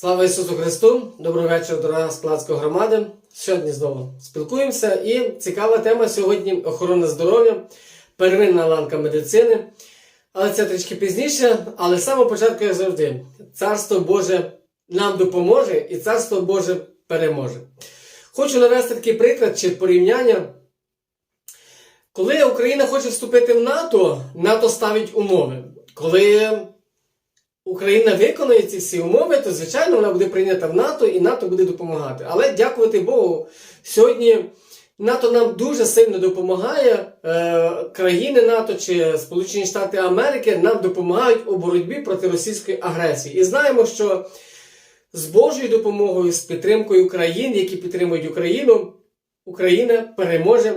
Слава Ісусу Христу! Добрий вечір, дорога складська громада. Сьогодні знову спілкуємося. І цікава тема сьогодні охорона здоров'я, первинна ланка медицини. Але це трішки пізніше. Але з початку, як завжди, Царство Боже нам допоможе і Царство Боже переможе. Хочу навести такий приклад чи порівняння. Коли Україна хоче вступити в НАТО, НАТО ставить умови. Коли Україна виконує ці всі умови, то звичайно вона буде прийнята в НАТО і НАТО буде допомагати. Але дякувати Богу, сьогодні НАТО нам дуже сильно допомагає. Е, країни НАТО чи Сполучені Штати Америки нам допомагають у боротьбі проти російської агресії. І знаємо, що з Божою допомогою, з підтримкою країн, які підтримують Україну, Україна переможе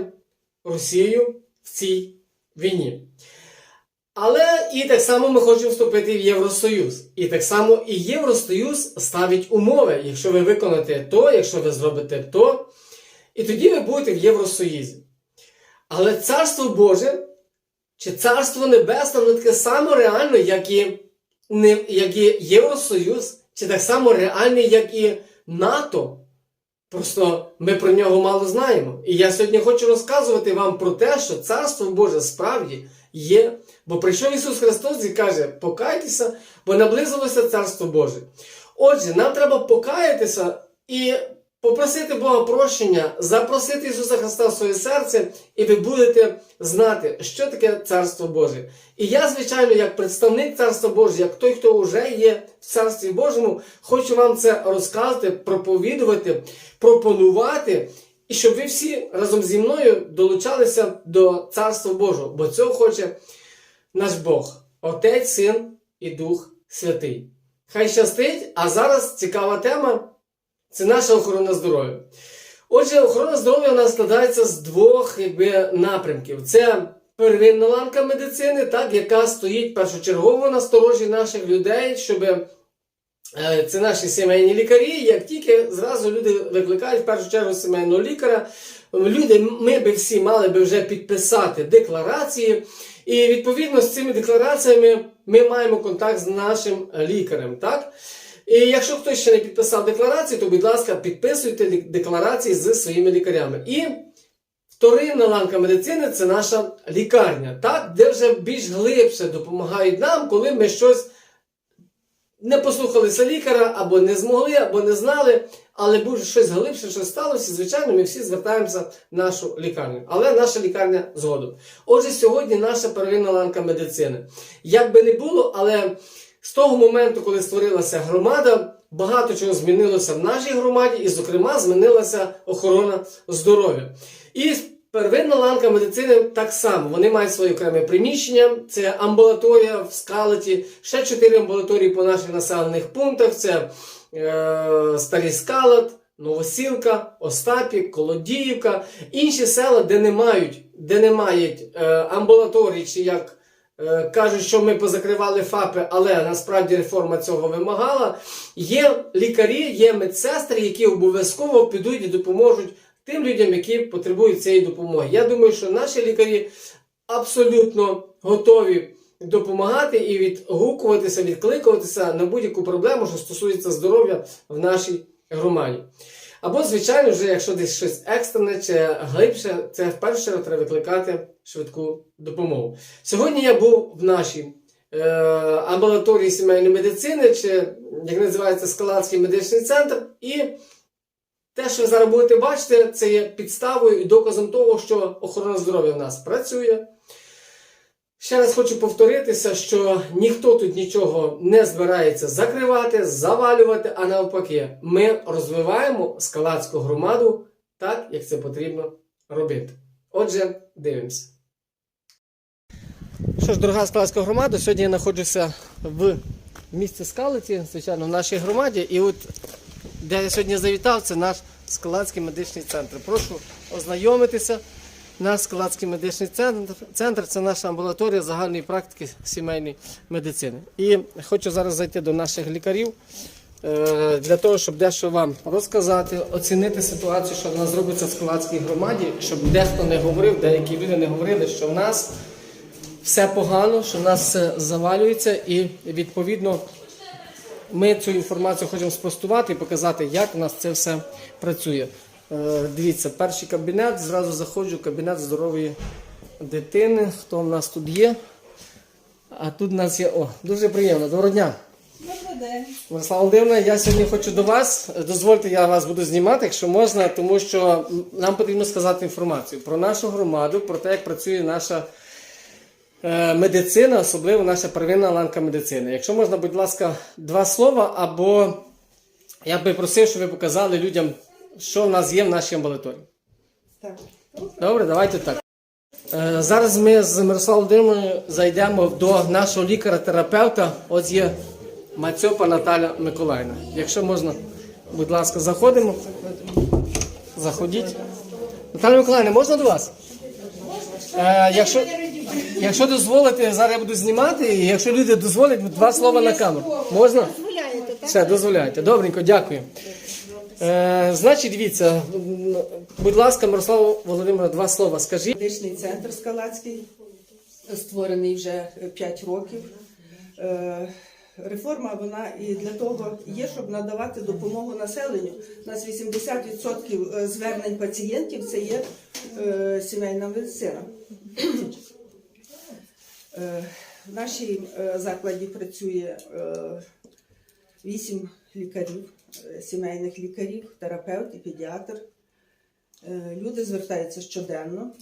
Росію в цій війні. Але і так само ми хочемо вступити в Євросоюз. І так само і Євросоюз ставить умови, якщо ви виконаєте то, якщо ви зробите то, і тоді ви будете в Євросоюзі. Але Царство Боже чи Царство Небесне, воно таке само реально, як і, як і Євросоюз, чи так само реальне, як і НАТО. Просто ми про нього мало знаємо. І я сьогодні хочу розказувати вам про те, що Царство Боже справді є. Бо прийшов Ісус Христос і каже: покайтеся, бо наблизилося Царство Боже. Отже, нам треба покаятися і попросити Бога прощення, запросити Ісуса Христа в своє серце, і ви будете знати, що таке Царство Боже. І я, звичайно, як представник Царства Божого, як той, хто вже є в Царстві Божому, хочу вам це розказати, проповідувати, пропонувати. І щоб ви всі разом зі мною долучалися до Царства Божого, бо цього хоче наш Бог, Отець, Син і Дух Святий. Хай щастить, а зараз цікава тема це наша охорона здоров'я. Отже, охорона здоров'я у нас складається з двох якби, напрямків. Це первинна ланка медицини, так, яка стоїть першочергово на сторожі наших людей, щоб це наші сімейні лікарі. Як тільки зразу люди викликають в першу чергу сімейного лікаря, люди, ми би всі мали би вже підписати декларації. І відповідно з цими деклараціями ми маємо контакт з нашим лікарем. так? І якщо хтось ще не підписав декларації, то, будь ласка, підписуйте декларації з своїми лікарями. І вторинна ланка медицини це наша лікарня, так? де вже більш глибше допомагають нам, коли ми щось не послухалися лікаря, або не змогли, або не знали, але буде щось глибше, щось сталося. Звичайно, ми всі звертаємося в нашу лікарню. Але наша лікарня згодом. Отже, сьогодні наша первинна ланка медицини. Як би не було, але з того моменту, коли створилася громада, багато чого змінилося в нашій громаді, і, зокрема, змінилася охорона здоров'я. І первинна ланка медицини так само. Вони мають своє окреме приміщення. Це амбулаторія в скалаті, ще чотири амбулаторії по наших населених пунктах. Це е, Старий Скалат, Новосілка, Остапік, Колодіївка, інші села, де не мають, де не мають е, амбулаторій, чи як е, кажуть, що ми позакривали ФАПи, але насправді реформа цього вимагала. Є лікарі, є медсестри, які обов'язково підуть і допоможуть тим людям, які потребують цієї допомоги. Я думаю, що наші лікарі абсолютно готові допомагати і відгукуватися, відкликуватися на будь-яку проблему, що стосується здоров'я в нашій громаді. Або, звичайно, вже якщо десь щось екстрене чи глибше, це в першу чергу треба викликати швидку допомогу. Сьогодні я був в нашій е, амбулаторії сімейної медицини, чи як називається Скалацький медичний центр, і те, що ви зараз будете бачити, це є підставою і доказом того, що охорона здоров'я в нас працює. Ще раз хочу повторитися, що ніхто тут нічого не збирається закривати, завалювати, а навпаки, ми розвиваємо скалацьку громаду так, як це потрібно робити. Отже, дивимося. Що ж, дорога скалацька громада, сьогодні я знаходжуся в місті Скалиці, звичайно, в нашій громаді. І от де я сьогодні завітав, це наш Скалацький медичний центр. Прошу ознайомитися. Наш Скалацький медичний центр, центр це наша амбулаторія загальної практики сімейної медицини. І хочу зараз зайти до наших лікарів е, для того, щоб дещо вам розказати, оцінити ситуацію, що в нас робиться в Скалацькій громаді, щоб дехто не говорив, деякі люди не говорили, що в нас все погано, що в нас все завалюється, і відповідно ми цю інформацію хочемо спростувати і показати, як у нас це все працює. Е, Дивіться, перший кабінет, зразу заходжу, кабінет здорової дитини. Хто в нас тут є? А тут у нас є. О, дуже приємно. Доброго дня. Добрий день. Мирослава Володимирівна, я сьогодні хочу до вас. Дозвольте, я вас буду знімати, якщо можна, тому що нам потрібно сказати інформацію про нашу громаду, про те, як працює наша медицина, особливо наша первинна ланка медицини. Якщо можна, будь ласка, два слова, або я би просив, щоб ви показали людям, що в нас є в нашій амбулаторії. Так. Добре, давайте так. Е, Зараз ми з Мирославом Володимирівною зайдемо до нашого лікаря-терапевта. Ось є Мацьопа Наталя Миколаївна. Якщо можна, будь ласка, заходимо. Заходіть. Наталя Миколаївна, можна до вас? Е, якщо, якщо дозволите, зараз я буду знімати, і якщо люди дозволять, два слова на камеру. Можна? Дозволяєте, так? Все, дозволяйте. Добренько, дякую. Е, значить, дивіться, будь ласка, Мирослава Володимирівна, два слова скажіть. Медичний центр Скалацький, створений вже 5 років. Е, Реформа вона і для того є, щоб надавати допомогу населенню. У нас 80% звернень пацієнтів це є е, сімейна медицина. Е, В нашій е, закладі працює е, 8 лікарів, е, сімейних лікарів, терапевт і педіатр. Люди звертаються щоденно.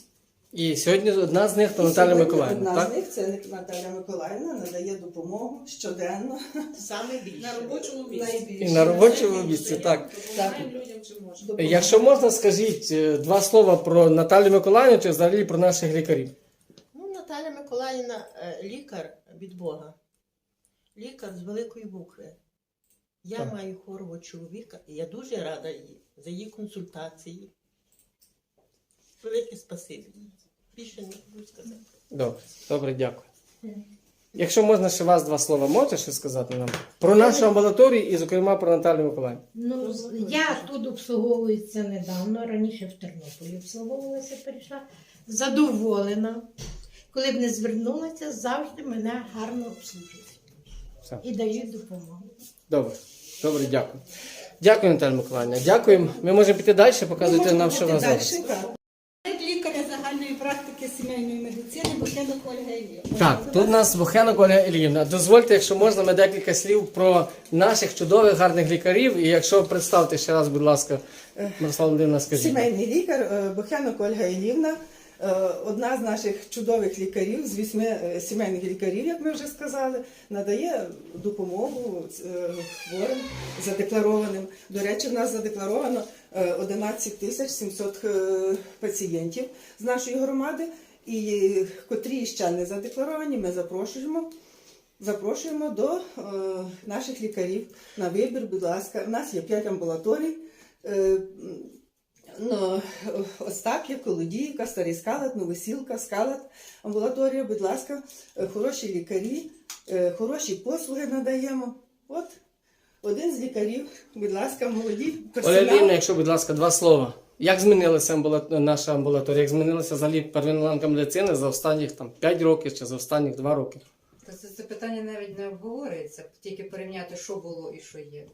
І сьогодні одна з них то Наталя Миколаївна. Одна Так? з них це Наталя Миколаївна надає допомогу щоденно. Саме більше. На робочому місці. Найбільше. І на робочому місці, так. Допомагаємо людям. Якщо можна, скажіть два слова про Наталю Миколаївну чи взагалі про наших лікарів. Миколаївна е, лікар від Бога. Лікар з великої букви. Я Так. маю хворого чоловіка, і я дуже рада їй за її консультації. Велике спасибі. Більше не буду сказати. Добре, добре, дякую. Якщо можна ще вас два слова, можете ще сказати нам про нашу амбулаторію і, зокрема, про Наталю Миколаївну. Ну, я тут обслуговуюся недавно, раніше в Тернополі обслуговувалася, перейшла. Задоволена. Коли б не звернулася, завжди мене гарно обслужують Все. і дають допомогу. Добре, добре, дякую. Дякую, Наталя Миколаївна. Дякуємо. Ми можемо піти далі, показуйте нам, що в нас зараз. Так. Лікаря загальної практики сімейної медицини Бухенок Ольга Іллівна. Так, тут у нас Бухенок Ольга Іллівна. Дозвольте, якщо можна, ми декілька слів про наших чудових гарних лікарів. І якщо представте ще раз, будь ласка, Мирослава Володимирівна, скажіть. Сімейний лікар е, Бохянок Ольга Ілівна, е, одна з наших чудових лікарів, з вісьми е, сімейних лікарів, як ми вже сказали, надає допомогу е, хворим задекларованим. До речі, в нас задекларовано е, 11 тисяч 700 е, пацієнтів з нашої громади, і котрі ще не задекларовані, ми запрошуємо. Запрошуємо до е, наших лікарів на вибір, будь ласка. У нас є 5 амбулаторій. Е, ну, Остап'я, Колодіївка, Старий Скалат, Новосілка, Скалат, амбулаторія, будь ласка, е, хороші лікарі, е, хороші послуги надаємо. От один з лікарів, будь ласка, молоді Оля персонал. Львівна, якщо, будь ласка, два слова. Як змінилася амбула- наша амбулаторія? Як змінилася взагалі первинна ланка медицини за останніх там, 5 років чи за останніх 2 роки? Це, це питання навіть не обговорюється, тільки порівняти, що було і що є.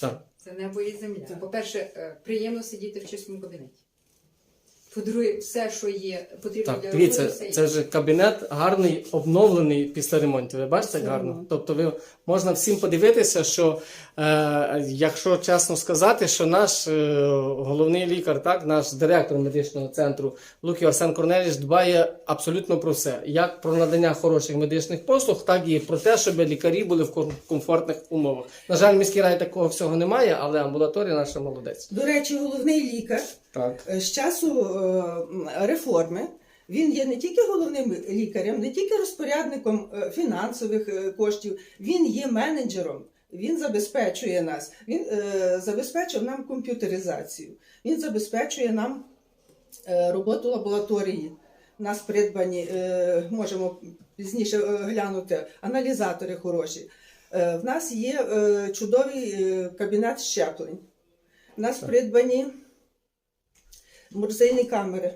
Так. Це небо і земля. По-перше, е, приємно сидіти в чистому кабінеті. По-друге, все, що є, потрібно Так, для дивіться, роботи, все є. це вже кабінет гарний, обновлений після ремонту. Ви бачите, як гарно? Тобто ви можна всім подивитися, що е, якщо чесно сказати, що наш е, головний лікар, так, наш директор медичного центру Луки Арсен Корнеліч дбає абсолютно про все. Як про надання хороших медичних послуг, так і про те, щоб лікарі були в ком- комфортних умовах. На жаль, в міській раді такого всього немає, але амбулаторія наша молодець. До речі, головний лікар Так. Е, З часу е, реформи він є не тільки головним лікарем, не тільки розпорядником е, фінансових коштів, він є менеджером. Він забезпечує нас. Він е, забезпечив нам комп'ютеризацію. Він забезпечує нам е, роботу лабораторії. У нас придбані, е, можемо пізніше глянути, аналізатори хороші. Е, в нас є е, чудовий кабінет щеплень. У нас придбані морзильні камери.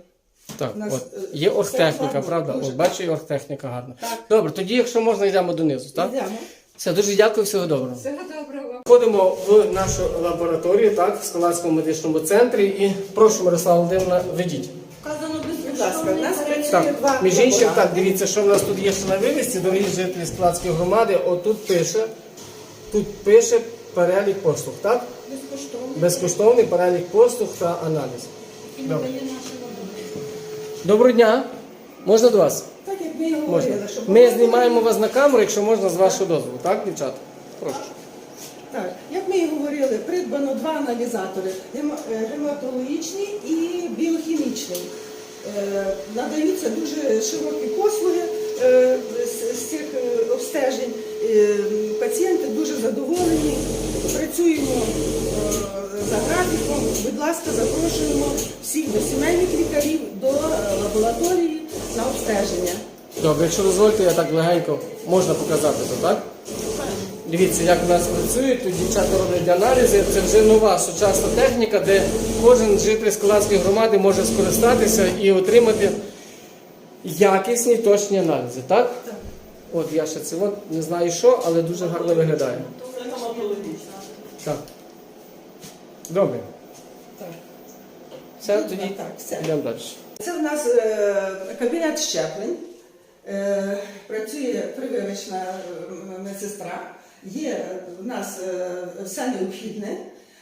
Так, нас, от, е, є оргтехніка, гарно, правда? дуже От, бачу, і оргтехніка гарна. Так. Добре, тоді, якщо можна, йдемо донизу, так? Йдемо. Все, дуже дякую, всього доброго. Всього доброго. Входимо в нашу лабораторію, так, в Скалацькому медичному центрі. І прошу, Мирослава Володимирівна, ведіть. Вказано без Будь ласка, нас працює Так, два між іншим, так, дивіться, що в нас тут є ще на вивісці, дорогі жителі Складської громади. Отут пише, тут пише перелік послуг, так? безкоштовно Безкоштовний перелік послуг та аналіз. І надає наша робота. Доброго дня. Можна до вас? Так як ми і Можна. говорили, щоб Ми знімаємо вас на камеру, якщо можна, з вашого дозволу, так, дівчата? Прошу. Так, як ми і говорили, придбано два аналізатори гемо- е, гематологічний і біохімічний. Е, Надаються дуже широкі послуги е, з, з цих е, обстежень. Е, Пацієнти дуже задоволені. Працюємо. Будь ласка, запрошуємо всіх до сімейних лікарів, до е, лабораторії на обстеження. Добре, якщо дозволите, я так легенько можна показати то, так? Дивіться, як у нас працюють, тут дівчата роблять аналізи. Це вже нова сучасна техніка, де кожен житель Скалацької громади може скористатися і отримати якісні точні аналізи, так? Так. От я ще це от не знаю що, але дуже гарно виглядає. Так. Добре. Все, тоді Так, все. йдемо далі. Це в нас е, кабінет щеплень. Е, працює прививочна е, медсестра. Є в нас е, все необхідне.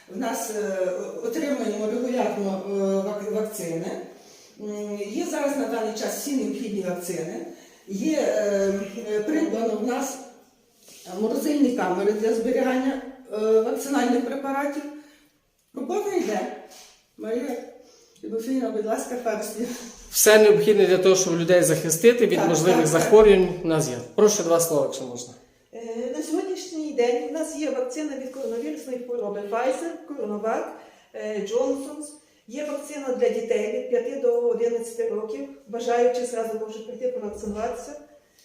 В нас е, отримуємо регулярно е, вакцини. Є зараз на даний час всі необхідні вакцини. Є е, е, придбано в нас морозильні камери для зберігання е, вакцинальних препаратів. Робота йде. Марія Тимофіївна, будь ласка, перші. Все необхідне для того, щоб людей захистити від Так, можливих так, так. захворювань у нас є. Прошу два слова, якщо можна. Е, На сьогоднішній день у нас є вакцина від коронавірусної хвороби Pfizer, CoronaVac, е, Johnson's. Є вакцина для дітей від 5 до 11 років. Бажаючи зразу можуть прийти провакцинуватися.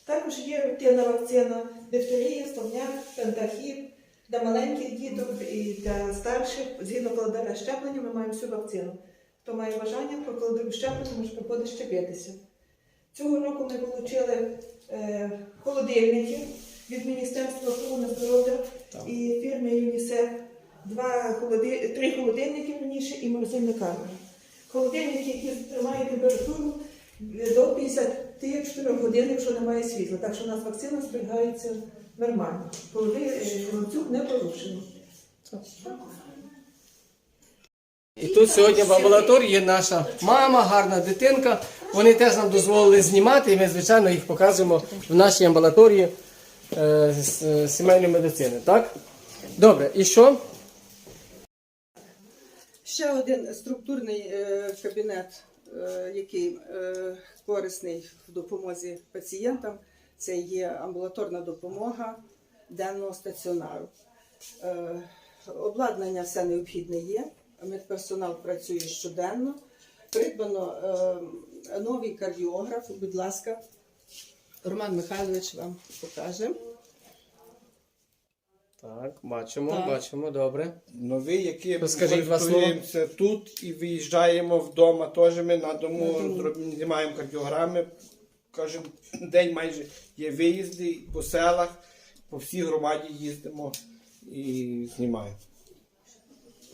Також є рутинна вакцина дифтерія, стовняк, пентахіп. Для маленьких діток і для старших, згідно календаря щеплення, ми маємо всю вакцину. Хто має бажання про щеплення, може приходити щепитися. Цього року ми отримали е, холодильники від Міністерства охорони здоров'я і фірми ЮНІСЕФ. Два холоди... Три холодильники раніше і морозильна камера. Холодильники, які тримають температуру е, до 54 годин, якщо немає світла. Так що у нас вакцина зберігається нормально. Холоди... е, не порушено. І тут сьогодні в амбулаторії є наша мама, гарна дитинка. Вони теж нам дозволили знімати, і ми, звичайно, їх показуємо в нашій амбулаторії е, е, сімейної медицини. Так? Добре, і що? Ще один структурний е, кабінет, який корисний в допомозі пацієнтам, це є амбулаторна допомога денного стаціонару. Обладнання все необхідне є, медперсонал працює щоденно. Придбано е, новий кардіограф, будь ласка, Роман Михайлович вам покаже. Так, бачимо, Так. бачимо, добре. Новий, який Розкажіть два тут і виїжджаємо вдома. Теж ми на дому На дому. зроб- знімаємо кардіограми. Кожен день майже є виїзди по селах, по всій громаді їздимо і знімаємо.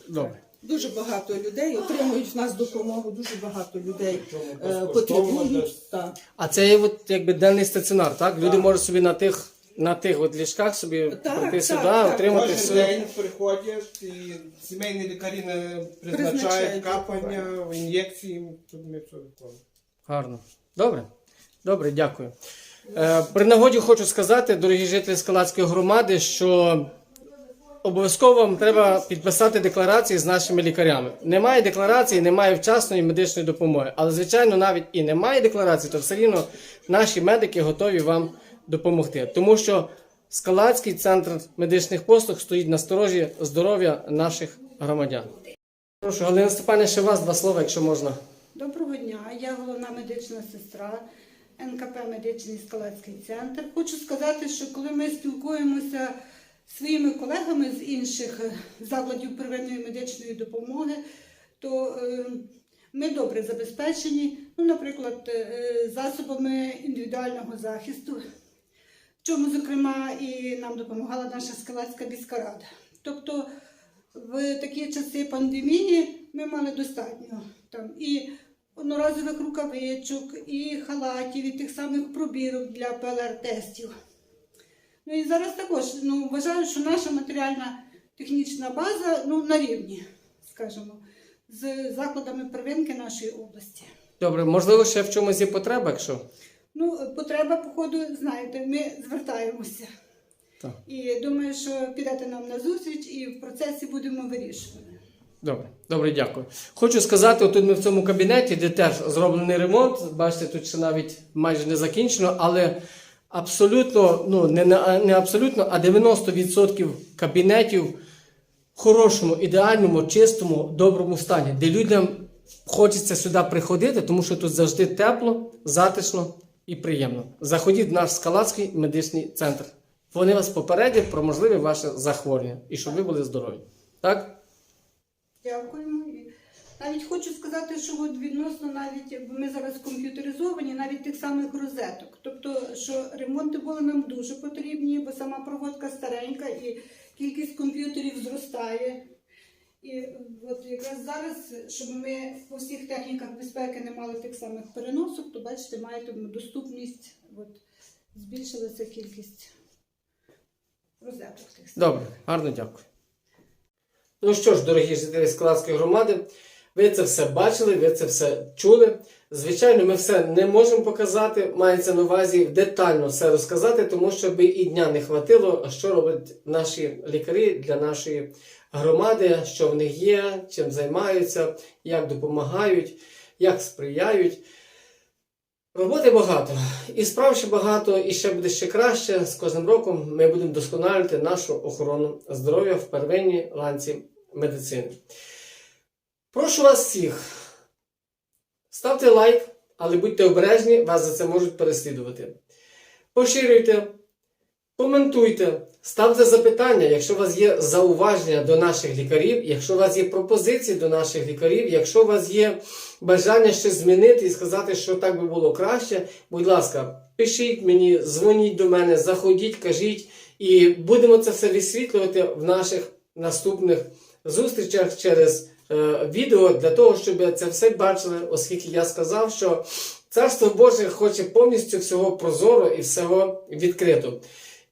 Добре. Дуже багато людей отримують в нас допомогу, дуже багато людей е, потребують. Так. А це є от, якби денний стаціонар, так? Люди можуть собі на тих, на тих от ліжках собі Так, прийти так, сюди, так. отримати Кожен все. день приходять і сімейні лікарі не призначають Призначають, капання, ін'єкції. Тут ми все виконуємо. Гарно. Добре. Добре, дякую. Е, при нагоді хочу сказати, дорогі жителі Скалацької громади, що обов'язково вам треба підписати декларації з нашими лікарями. Немає декларації, немає вчасної медичної допомоги. Але, звичайно, навіть і немає декларації, то все рівно наші медики готові вам допомогти. Тому що Скалацький центр медичних послуг стоїть на сторожі здоров'я наших громадян. Прошу, Галина Степанівна, ще вас два слова, якщо можна. Доброго дня, я головна медична сестра НКП Медичний Скалацький центр. Хочу сказати, що коли ми спілкуємося своїми колегами з інших е, закладів первинної медичної допомоги, то е, ми добре забезпечені, ну, наприклад, е, засобами індивідуального захисту, в чому, зокрема, і нам допомагала наша Скалацька міська. Тобто в такі часи пандемії ми мали достатньо там і одноразових рукавичок, і халатів, і тих самих пробірок для ПЛР-тестів. Ну і зараз також ну, вважаю, що наша матеріальна технічна база ну, на рівні, скажімо, з закладами первинки нашої області. Добре, можливо, ще в чомусь є потреба, якщо. Ну, потреба, походу, знаєте, ми звертаємося. Так. І думаю, що підете нам на зустріч і в процесі будемо вирішувати. Добре, добре, дякую. Хочу сказати, отут ми в цьому кабінеті, де теж зроблений ремонт. Бачите, тут ще навіть майже не закінчено, але абсолютно, ну не, не абсолютно, а 90% кабінетів в хорошому, ідеальному, чистому, доброму стані, де людям хочеться сюди приходити, тому що тут завжди тепло, затишно і приємно. Заходіть в наш Скалацький медичний центр. Вони вас попередять про можливе ваше захворювання і щоб ви були здорові. Так? Дякуємо. Навіть хочу сказати, що от відносно навіть ми зараз комп'ютеризовані, навіть тих самих розеток. Тобто, що ремонти були нам дуже потрібні, бо сама проводка старенька і кількість комп'ютерів зростає. І от якраз зараз, щоб ми по всіх техніках безпеки не мали тих самих переносок, то бачите, маєте доступність, от, збільшилася кількість розеток тих самих. Добре, гарно дякую. Ну що ж, дорогі жителі Скалацької громади, ви це все бачили, ви це все чули. Звичайно, ми все не можемо показати, мається на увазі детально все розказати, тому що би і дня не хватило, що роблять наші лікарі для нашої громади, що в них є, чим займаються, як допомагають, як сприяють. Роботи багато, і справ ще багато, і ще буде ще краще. З кожним роком ми будемо вдосконалювати нашу охорону здоров'я в первинній ланці медицини. Прошу вас всіх, ставте лайк, але будьте обережні, вас за це можуть переслідувати. Поширюйте, коментуйте, ставте запитання, якщо у вас є зауваження до наших лікарів, якщо у вас є пропозиції до наших лікарів, якщо у вас є бажання щось змінити і сказати, що так би було краще, будь ласка, пишіть мені, дзвоніть до мене, заходіть, кажіть, і будемо це все висвітлювати в наших наступних зустрічах через відео для того, щоб це все бачили, оскільки я сказав, що Царство Боже хоче повністю всього прозоро і всього відкрито.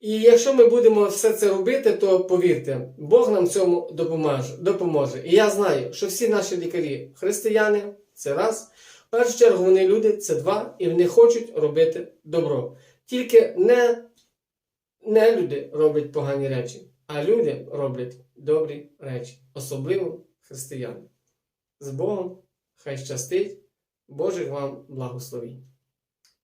І якщо ми будемо все це робити, то повірте, Бог нам цьому допоможе. допоможе. І я знаю, що всі наші лікарі християни це раз. В першу чергу вони люди, це два, і вони хочуть робити добро. Тільки не, не люди роблять погані речі, а люди роблять добрі речі, особливо християни. З Богом, хай щастить, Божих вам благословінь.